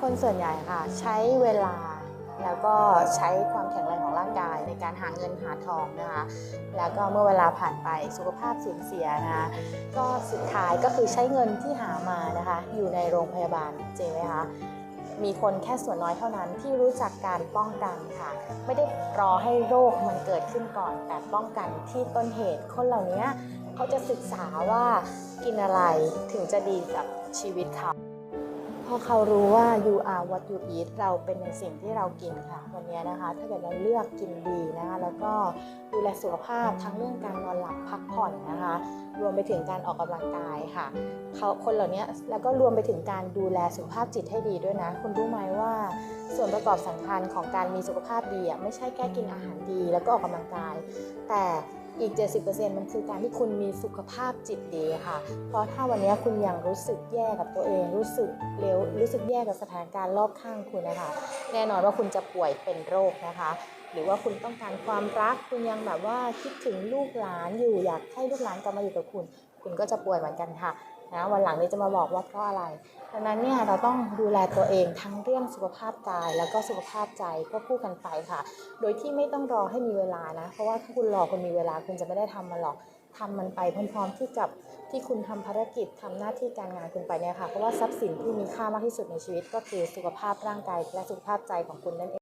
คนส่วนใหญ่ค่ะ ใช้เวลาแล้วก็ใช้ความแข็งแรงของร่างกายในการหาเงินหาทองนะคะ แล้วก็เมื่อเวลาผ่านไปสุขภาพสูญเสียนะคะ ก็สุดท้ายก็คือใช้เงินที่หามานะคะ อยู่ในโรงพยาบาลจริงไหมคะ มีคนแค่ส่วนน้อยเท่านั้นที่รู้จักการป้องกันค่ะ ไม่ได้รอให้โรคมันเกิดขึ้นก่อน แต่ป้องกันที่ต้นเหตุ คนเหล่านี้เขาจะศึกษาว่ากินอะไรถึงจะดีกับชีวิตเขา พอเขารู้ว่า you are what you eat เราเป็นในสิ่งที่เรากินค่ะ วันนี้นะคะ ถ้าเกิดเราเลือกกินดีนะคะ แล้วก็ดูแลสุขภาพทั้งเรื่องการนอนหลับพักผ่อนนะคะ รวมไปถึงการออกกำลังกายค่ะ เขาคนเหล่านี้แล้วก็รวมไปถึงการดูแลสุขภาพจิตให้ดีด้วยนะ คุณรู้ไหมว่า ส่วนประกอบสำคัญของการมีสุขภาพดีอะไม่ใช่แค่กินอาหารดี แล้วก็ออกกำลังกาย แต่ อีก 70%มันคือการที่คุณมีสุขภาพจิตดีค่ะ เพราะถ้าวันนี้คุณยังรู้สึกแย่กับตัวเอง รู้สึกเลวรู้สึกแย่กับสถานการณ์รอบข้างคุณนะคะ แน่นอนว่าคุณจะป่วยเป็นโรคนะคะ หรือว่าคุณต้องการความรัก คุณยังแบบว่าคิดถึงลูกหลานอยู่ อยากให้ลูกหลานกลับมาอยู่กับคุณ คุณก็จะป่วยเหมือนกันค่ะนะวันหลังนี้จะมาบอกว่าเพราะอะไรดังนั้นเนี่ยเราต้องดูแลตัวเองทั้งเรื่องสุขภาพกาย แล้วก็สุขภาพใจควบคู่กันไปค่ะ โดยที่ไม่ต้องรอให้มีเวลานะ เพราะว่าถ้าคุณรอคุณมีเวลาคุณจะไม่ได้ทำมันหรอกทำมันไปพร้อม ๆ ที่กับที่คุณทำภารกิจทำหน้าที่การงานคุณไปเนี่ยค่ะ เพราะว่าทรัพย์สินที่มีค่ามากที่สุดในชีวิต ก็คือสุขภาพร่างกายและสุขภาพใจของคุณนั่นเอง